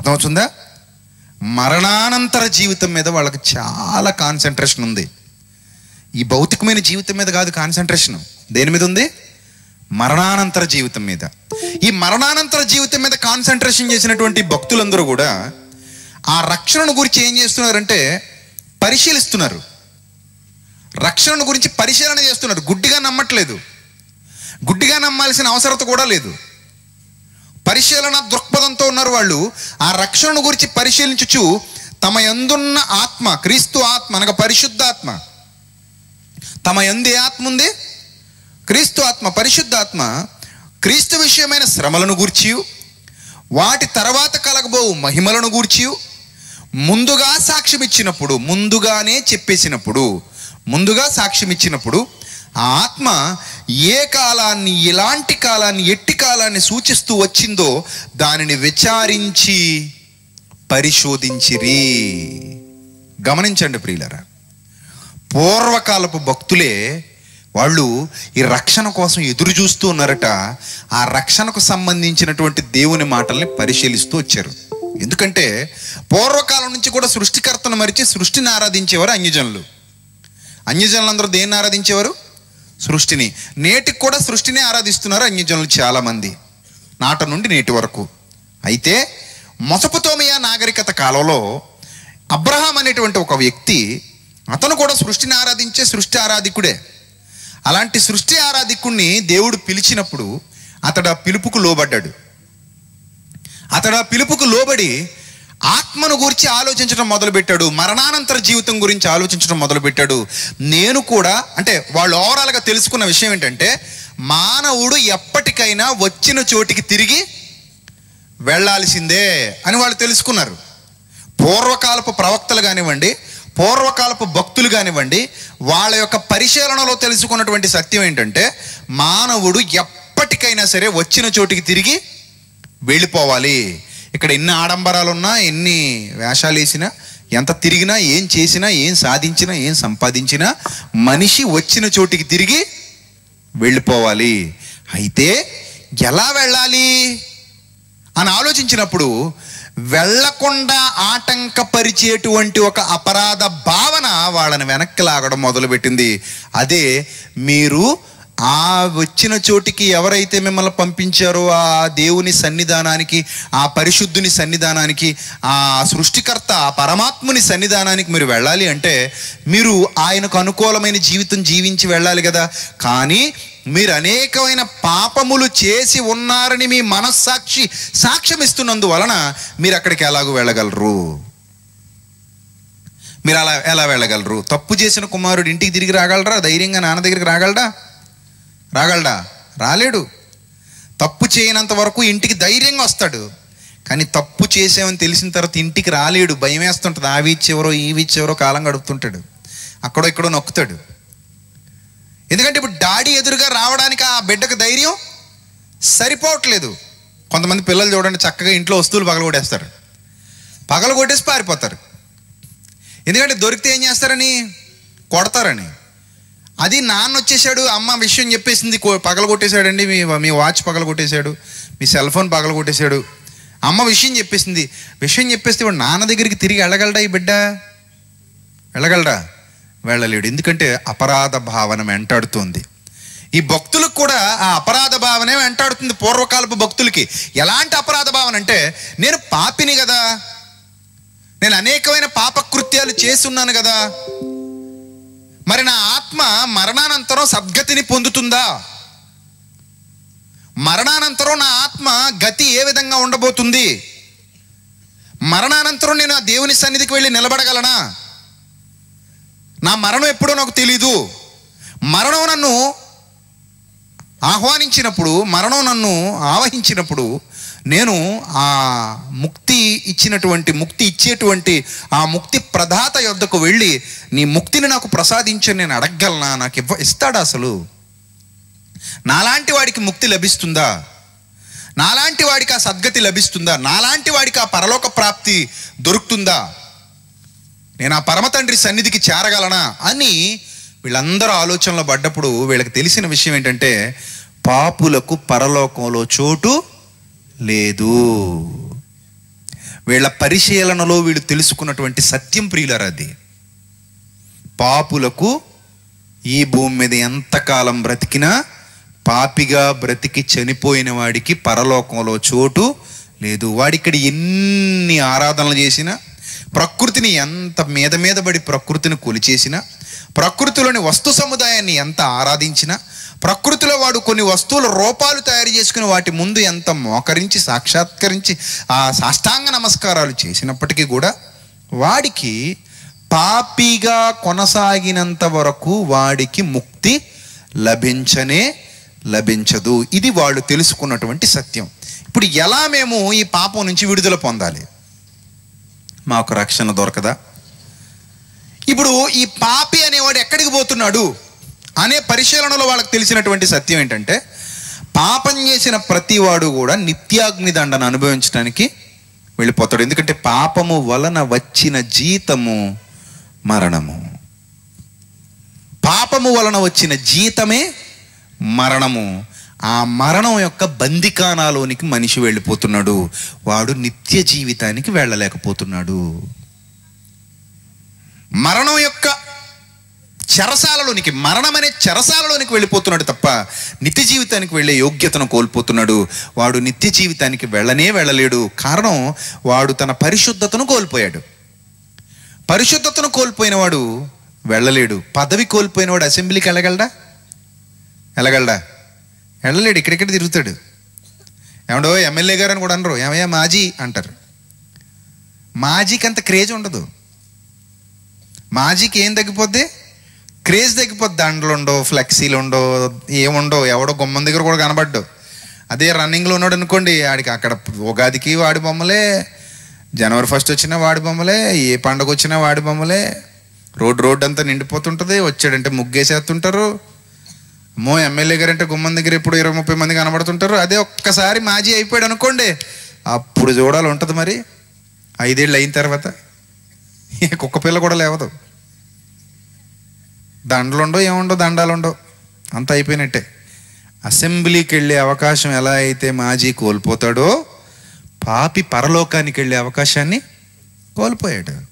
అర్థమవుతుందా? మరణానంతర జీవితం మీద వాళ్ళకి చాలా కాన్సన్ట్రేషన్ ఉంది. ఈ భౌతికమైన జీవితం మీద కాదు కాన్సన్ట్రేషన్ దేని మీద ఉంది? మరణానంతర జీవితం మీద. ఈ మరణానంతర జీవితం మీద కాన్సన్ట్రేషన్ చేసినటువంటి భక్తులందరూ కూడా ఆ రక్షణను గురించి ఏం చేస్తున్నారంటే పరిశీలిస్తున్నారు. రక్షణను గురించి పరిశీలన చేస్తున్నారు. గుడ్డిగా నమ్మట్లేదు. గుడ్డిగా నమ్మాల్సిన అవసరత కూడా లేదు. పరిశీలన దృక్పథంతో ఉన్నారు వాళ్ళు. ఆ రక్షణను గురించి పరిశీలించుచు తమ ఎందున్న ఆత్మ క్రీస్తు ఆత్మ అనగా పరిశుద్ధాత్మ తమ ఎందు ఆత్మ ఉంది? క్రీస్తు ఆత్మ పరిశుద్ధాత్మ క్రీస్తు విషయమైన శ్రమలను గూర్చి వాటి తర్వాత కలగబోవు మహిమలను గూర్చి ముందుగా సాక్ష్యం ఇచ్చినప్పుడు ముందుగానే చెప్పేసినప్పుడు ముందుగా సాక్ష్యం ఇచ్చినప్పుడు ఆ ఆత్మ ఏ కాలాన్ని ఎలాంటి కాలాన్ని ఎట్టి కాలాన్ని సూచిస్తూ వచ్చిందో దానిని విచారించి పరిశోధించిరి. గమనించండి ప్రియులరా పూర్వకాలపు భక్తులే వాళ్ళు ఈ రక్షణ కోసం ఎదురు చూస్తూ ఉన్నారట. ఆ రక్షణకు సంబంధించినటువంటి దేవుని మాటల్ని పరిశీలిస్తూ వచ్చారు. ఎందుకంటే పూర్వకాలం నుంచి కూడా సృష్టికర్తను మరిచి సృష్టిని ఆరాధించేవారు అన్యజనులు. అన్యజనులందరూ దేన్ని ఆరాధించేవారు? సృష్టిని. నేటికి కూడా సృష్టిని ఆరాధిస్తున్నారు అన్యజనులు చాలామంది. నాట నుండి నేటి వరకు. అయితే మొసపుతోమియా నాగరికత కాలంలో అబ్రహాం అనేటువంటి ఒక వ్యక్తి అతను కూడా సృష్టిని ఆరాధించే సృష్టి ఆరాధికుడే. అలాంటి సృష్టి ఆరాధికుణ్ణి దేవుడు పిలిచినప్పుడు అతడు ఆ పిలుపుకు లోబడ్డాడు. అతడు ఆ పిలుపుకు లోబడి ఆత్మను గురించి ఆలోచించడం మొదలుపెట్టాడు. మరణానంతర జీవితం గురించి ఆలోచించడం మొదలుపెట్టాడు. నేను కూడా అంటే వాళ్ళు ఓవరాల్గా తెలుసుకున్న విషయం ఏంటంటే మానవుడు ఎప్పటికైనా వచ్చిన చోటికి తిరిగి వెళ్ళాల్సిందే అని వాళ్ళు తెలుసుకున్నారు. పూర్వకాలపు ప్రవక్తలు కానివ్వండి పూర్వకాలపు భక్తులు కానివ్వండి వాళ్ళ యొక్క పరిశీలనలో తెలుసుకున్నటువంటి సత్యం ఏంటంటే మానవుడు ఎప్పటికైనా సరే వచ్చిన చోటికి తిరిగి వెళ్ళిపోవాలి. ఇక్కడ ఎన్ని ఆడంబరాలు ఉన్నా ఎన్ని వేషాలు వేసినా ఎంత తిరిగినా ఏం చేసినా ఏం సాధించినా ఏం సంపాదించినా మనిషి వచ్చిన చోటికి తిరిగి వెళ్ళిపోవాలి. అయితే ఎలా వెళ్ళాలి? అని ఆలోచించినప్పుడు వెళ్ళకుండా ఆటంకపరిచేటువంటి ఒక అపరాధ భావన వాళ్ళని వెనక్కి లాగడం మొదలుపెట్టింది. అదే మీరు ఆ వచ్చిన చోటికి ఎవరైతే మిమ్మల్ని పంపించారో ఆ దేవుని సన్నిధానానికి ఆ పరిశుద్ధుని సన్నిధానానికి ఆ సృష్టికర్త ఆ పరమాత్ముని సన్నిధానానికి మీరు వెళ్ళాలి అంటే మీరు ఆయనకు అనుకూలమైన జీవితం జీవించి వెళ్ళాలి కదా. కానీ మీరు అనేకమైన పాపములు చేసి ఉన్నారని మీ మనస్సాక్షి సాక్ష్యం ఇస్తున్నందువలన మీరు అక్కడికి ఎలాగూ వెళ్ళగలరు? మీరు అలా ఎలా వెళ్ళగలరు? తప్పు చేసిన కుమారుడు ఇంటికి తిరిగి రాగలరా? ధైర్యంగా నాన్న దగ్గరికి రాగలరా? రాగలడా? రాలేడు. తప్పు చేయనంత వరకు ఇంటికి ధైర్యంగా వస్తాడు. కానీ తప్పు చేసామని తెలిసిన తర్వాత ఇంటికి రాలేడు. భయం వేస్తుంటుంది. ఆ ఇచ్చేవరో ఈ ఇచ్చేవరో కాలం గడుపుతుంటాడు. అక్కడో ఇక్కడో నొక్కుతాడు. ఎందుకంటే ఇప్పుడు డాడీ ఎదురుగా రావడానికి ఆ బిడ్డకు ధైర్యం సరిపోవట్లేదు. కొంతమంది పిల్లలు చూడండి చక్కగా ఇంట్లో వస్తువులు పగలగొట్టేస్తారు. పగలగొట్టేసి పారిపోతారు. ఎందుకంటే దొరికితే ఏం చేస్తారని? కొడతారని. అది నాన్న వచ్చేసాడు అమ్మ విషయం చెప్పేసింది కో- పగలగొట్టేశాడండి మీ మీ వాచ్ పగలగొట్టేశాడు మీ సెల్ ఫోన్ పగలగొట్టేశాడు. అమ్మ విషయం చెప్పేసింది విషయం చెప్పేస్తే వాడు నాన్న దగ్గరికి తిరిగి వెళ్ళగలడా ఈ బిడ్డ? వెళ్ళగలడా? వెళ్ళలేడు. ఎందుకంటే అపరాధ భావన వెంటాడుతుంది. ఈ భక్తులకు కూడా ఆ అపరాధ భావనే వెంటాడుతుంది పూర్వకాలపు భక్తులకి. ఎలాంటి అపరాధ భావన అంటే నేను పాపిని కదా నేను అనేకమైన పాపకృత్యాలు చేసి ఉన్నాను కదా మరి నా ఆత్మ మరణానంతరం సద్గతిని పొందుతుందా? మరణానంతరం నా ఆత్మ గతి ఏ విధంగా ఉండబోతుంది? మరణానంతరం నేను ఆ దేవుని సన్నిధికి వెళ్ళి నిలబడగలనా? నా మరణం ఎప్పుడో నాకు తెలీదు. మరణం నన్ను ఆహ్వానించినప్పుడు మరణం నన్ను ఆవహించినప్పుడు నేను ఆ ముక్తి ఇచ్చినటువంటి ముక్తి ఇచ్చేటువంటి ఆ ముక్తి ప్రదాత యొద్దకు వెళ్ళి నీ ముక్తిని నాకు ప్రసాదించని నేను అడగగలనా? నాకు ఇవ్వ ఇస్తాడా అసలు? నాలాంటి వాడికి ముక్తి లభిస్తుందా? నాలాంటి వాడికి ఆ సద్గతి లభిస్తుందా? నాలాంటి వాడికి ఆ పరలోక ప్రాప్తి దొరుకుతుందా? నేను ఆ పరమతండ్రి సన్నిధికి చేరగలనా? అని వీళ్ళందరూ ఆలోచనలో పడ్డప్పుడు వీళ్ళకి తెలిసిన విషయం ఏంటంటే పాపులకు పరలోకంలో చోటు లేదు. వీళ్ళ పరిశీలనలో వీళ్ళు తెలుసుకున్నటువంటి సత్యం ప్రియులరా అది. పాపులకు ఈ భూమి మీద ఎంతకాలం బ్రతికినా పాపిగా బ్రతికి చనిపోయిన వాడికి పరలోకంలో చోటు లేదు. వాడిక్కడ ఎన్ని ఆరాధనలు చేసినా ప్రకృతిని ఎంత మీద మీద పడి ప్రకృతిని కొలిచేసినా ప్రకృతిలోని వస్తు సముదాయాన్ని ఎంత ఆరాధించినా ప్రకృతిలో వాడు కొన్ని వస్తువుల రూపాలు తయారు చేసుకుని వాటి ముందు ఎంత మోకరించి సాక్షాత్కరించి ఆ సాష్టాంగ నమస్కారాలు చేసినప్పటికీ కూడా వాడికి పాపిగా కొనసాగినంత వరకు వాడికి ముక్తి లభించనే లభించదు. ఇది వాళ్ళు తెలుసుకున్నటువంటి సత్యం. ఇప్పుడు ఎలా మేము ఈ పాపం నుంచి విడుదల పొందాలి? మాకు రక్షణ దొరకదా? ఇప్పుడు ఈ పాపి అనేవాడు ఎక్కడికి పోతున్నాడు? అనే పరిశీలనలో వాళ్ళకి తెలిసినటువంటి సత్యం ఏంటంటే పాపం చేసిన ప్రతివాడు కూడా నిత్యాగ్ని దండను అనుభవించడానికి వెళ్ళిపోతాడు. ఎందుకంటే పాపము వలన వచ్చిన జీతము మరణము. పాపము వలన వచ్చిన జీతమే మరణము. ఆ మరణం యొక్క బందికానాలోనికి మనిషి వెళ్ళిపోతున్నాడు. వాడు నిత్య జీవితానికి వెళ్ళలేకపోతున్నాడు. మరణం యొక్క చెరసాలలోనికి మరణం అనే చెరసాలలోనికి వెళ్ళిపోతున్నాడు తప్ప నిత్య జీవితానికి వెళ్ళే యోగ్యతను కోల్పోతున్నాడు. వాడు నిత్య జీవితానికి వెళ్ళనే వెళ్ళలేడు. కారణం వాడు తన పరిశుద్ధతను కోల్పోయాడు. పరిశుద్ధతను కోల్పోయినవాడు వెళ్ళలేడు. పదవి కోల్పోయినవాడు అసెంబ్లీకి వెళ్ళగలడా? వెళ్ళగలడా? వెళ్ళలేడు. ఇక్కడెక్కడ తిరుగుతాడు. ఏమండో ఎమ్మెల్యే గారు అని కూడా అనరు. ఏమయ్యా మాజీ అంటారు. మాజీకి అంత క్రేజ్ ఉండదు. మాజీకి ఏం తగ్గిపోద్ది? క్రేజ్ తగ్గిపోద్ది. దండలు ఉండవు ఫ్లెక్సీలు ఉండవు ఏముండవు ఎవడో గుమ్మం దగ్గర కూడా కనబడ్డు. అదే రన్నింగ్లో ఉన్నాడు అనుకోండి ఆడికి అక్కడ ఉగాదికి వాడి బొమ్మలే జనవరి ఫస్ట్ వచ్చినా వాడి బొమ్మలే ఏ పండగ వచ్చినా వాడి బొమ్మలే. రోడ్ రోడ్ అంతా నిండిపోతుంటుంది వచ్చాడంటే ముగ్గేసేస్తుంటారు. అమ్మో ఎమ్మెల్యే గారు అంటే గుమ్మం దగ్గర ఇప్పుడు ఇరవై ముప్పై మంది కనబడుతుంటారు. అదే ఒక్కసారి మాజీ అయిపోయాడు అనుకోండి అప్పుడు చూడాలి ఉంటుంది మరి. ఐదేళ్ళు అయిన తర్వాత కుక్క పిల్ల కూడా లేవదు. దండలుండో ఏముండవు దండాలుండవు అంత అయిపోయినట్టే. అసెంబ్లీకి వెళ్ళే అవకాశం ఎలా అయితే మాజీ కోల్పోతాడో పాపి పరలోకానికి వెళ్ళే అవకాశాన్ని కోల్పోయాడు.